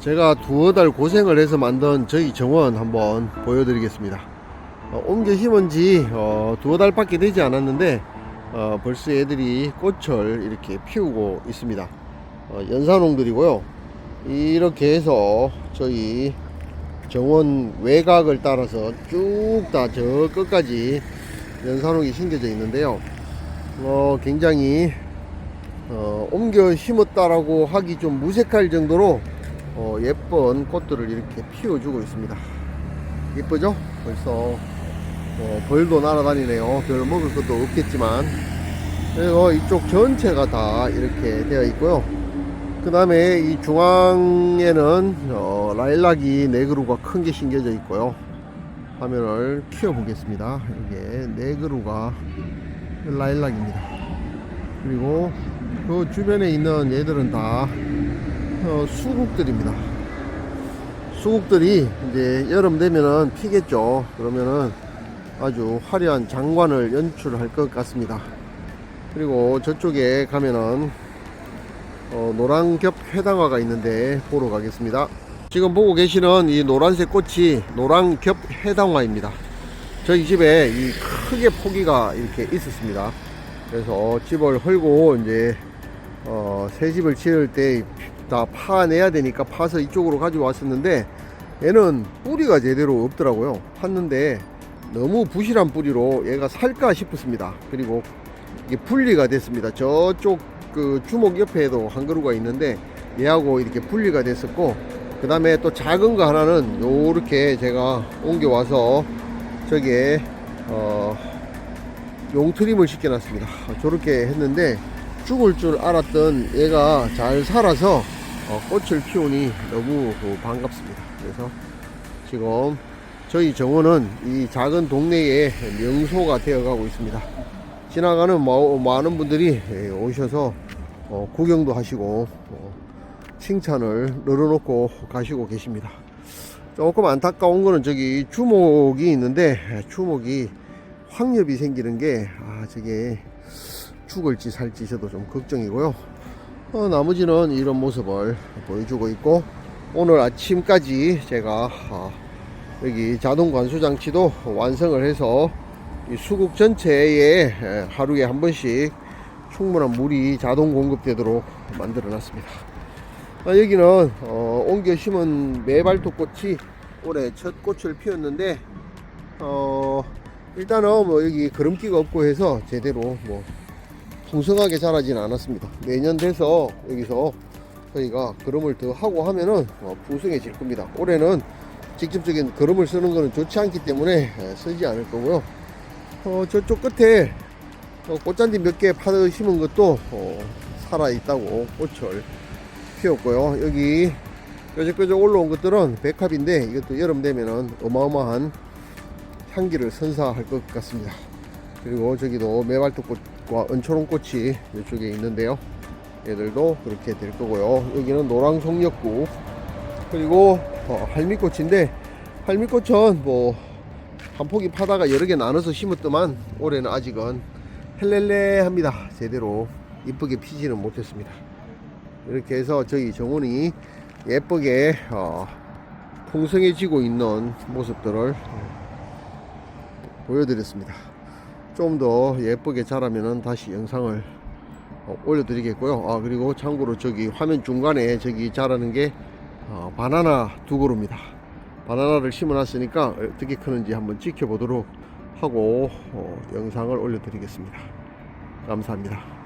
제가 두어 달 고생을 해서 만든 저희 정원 한번 보여드리겠습니다. 어, 옮겨 심은 지 어, 두어 달밖에 되지 않았는데 어, 벌써 애들이 꽃을 이렇게 피우고 있습니다. 어, 연산홍들이고요. 이렇게 해서 저희 정원 외곽을 따라서 쭉 다 저 끝까지 연산홍이 심겨져 있는데요. 어, 굉장히 어, 옮겨 심었다라고 하기 좀 무색할 정도로 어, 예쁜 꽃들을 이렇게 피워주고 있습니다. 예쁘죠? 벌써 어, 벌도 날아다니네요. 별 먹을 것도 없겠지만 그리고 이쪽 전체가 다 이렇게 되어 있고요. 그 다음에 이 중앙에는 어, 라일락이 네 그루가 큰 게 심겨져 있고요. 화면을 키워 보겠습니다. 이게 네 그루가 라일락입니다. 그리고 그 주변에 있는 얘들은 다 어, 수국들입니다. 수국들이 이제 여름 되면은 피겠죠. 그러면은 아주 화려한 장관을 연출할 것 같습니다. 그리고 저쪽에 가면은 어, 노란겹 회당화가 있는데 보러 가겠습니다. 지금 보고 계시는 이 노란색 꽃이 노란겹 회당화입니다. 저희 집에 이 크게 포기가 이렇게 있었습니다. 그래서 집을 헐고 이제 어, 새 집을 지을 때 다 파내야 되니까 파서 이쪽으로 가지고 왔었는데 얘는 뿌리가 제대로 없더라고요. 팠는데 너무 부실한 뿌리로 얘가 살까 싶었습니다. 그리고 이게 분리가 됐습니다. 저쪽 그 주먹 옆에도 한 그루가 있는데 얘하고 이렇게 분리가 됐었고 그 다음에 또 작은 거 하나는 요렇게 제가 옮겨와서 저기에 어 용트림을 시켜놨습니다. 저렇게 했는데 죽을 줄 알았던 얘가 잘 살아서 어, 꽃을 피우니 너무 그 반갑습니다. 그래서 지금 저희 정원은 이 작은 동네의 명소가 되어가고 있습니다. 지나가는 마- 많은 분들이 예, 오셔서 어, 구경도 하시고 어, 칭찬을 늘어놓고 가시고 계십니다. 조금 안타까운 거는 저기 주목이 있는데 예, 주목이 황엽이 생기는 게 아, 저게 죽을지 살지 저도 좀 걱정이고요. 어, 나머지는 이런 모습을 보여주고 있고 오늘 아침까지 제가 아, 여기 자동 관수 장치도 완성을 해서 이 수국 전체에 에, 하루에 한 번씩 충분한 물이 자동 공급되도록 만들어 놨습니다. 아, 여기는 어, 옮겨 심은 매발톱 꽃이 올해 첫 꽃을 피웠는데 어, 일단은 뭐 여기 거름기가 없고 해서 제대로 뭐 풍성하게 자라지는 않았습니다. 내년 돼서 여기서 저희가 거름을 더 하고 하면은 어, 풍성해질 겁니다. 올해는 직접적인 거름을 쓰는 것은 좋지 않기 때문에 에, 쓰지 않을 거고요. 어, 저쪽 끝에 어, 꽃잔디 몇 개 파서 심은 것도 어, 살아 있다고 꽃을 피웠고요. 여기 끄적끄적 올라온 것들은 백합인데 이것도 여름 되면은 어마어마한 향기를 선사할 것 같습니다. 그리고 저기도 매발톱꽃과 은초롱꽃이 이쪽에 있는데요. 얘들도 그렇게 될 거고요. 여기는 노랑 송역구 그리고 어, 할미꽃인데 할미꽃은 뭐 한 포기 파다가 여러 개 나눠서 심었더만 올해는 아직은 헬렐레 합니다. 제대로 이쁘게 피지는 못했습니다. 이렇게 해서 저희 정원이 예쁘게 어, 풍성해지고 있는 모습들을 어, 보여드렸습니다. 좀 더 예쁘게 자라면은 다시 영상을 어, 올려드리겠고요. 아 그리고 참고로 저기 화면 중간에 저기 자라는 게 어, 바나나 두 그루입니다. 바나나를 심어놨으니까 어떻게 크는지 한번 지켜보도록 하고 어, 영상을 올려드리겠습니다. 감사합니다.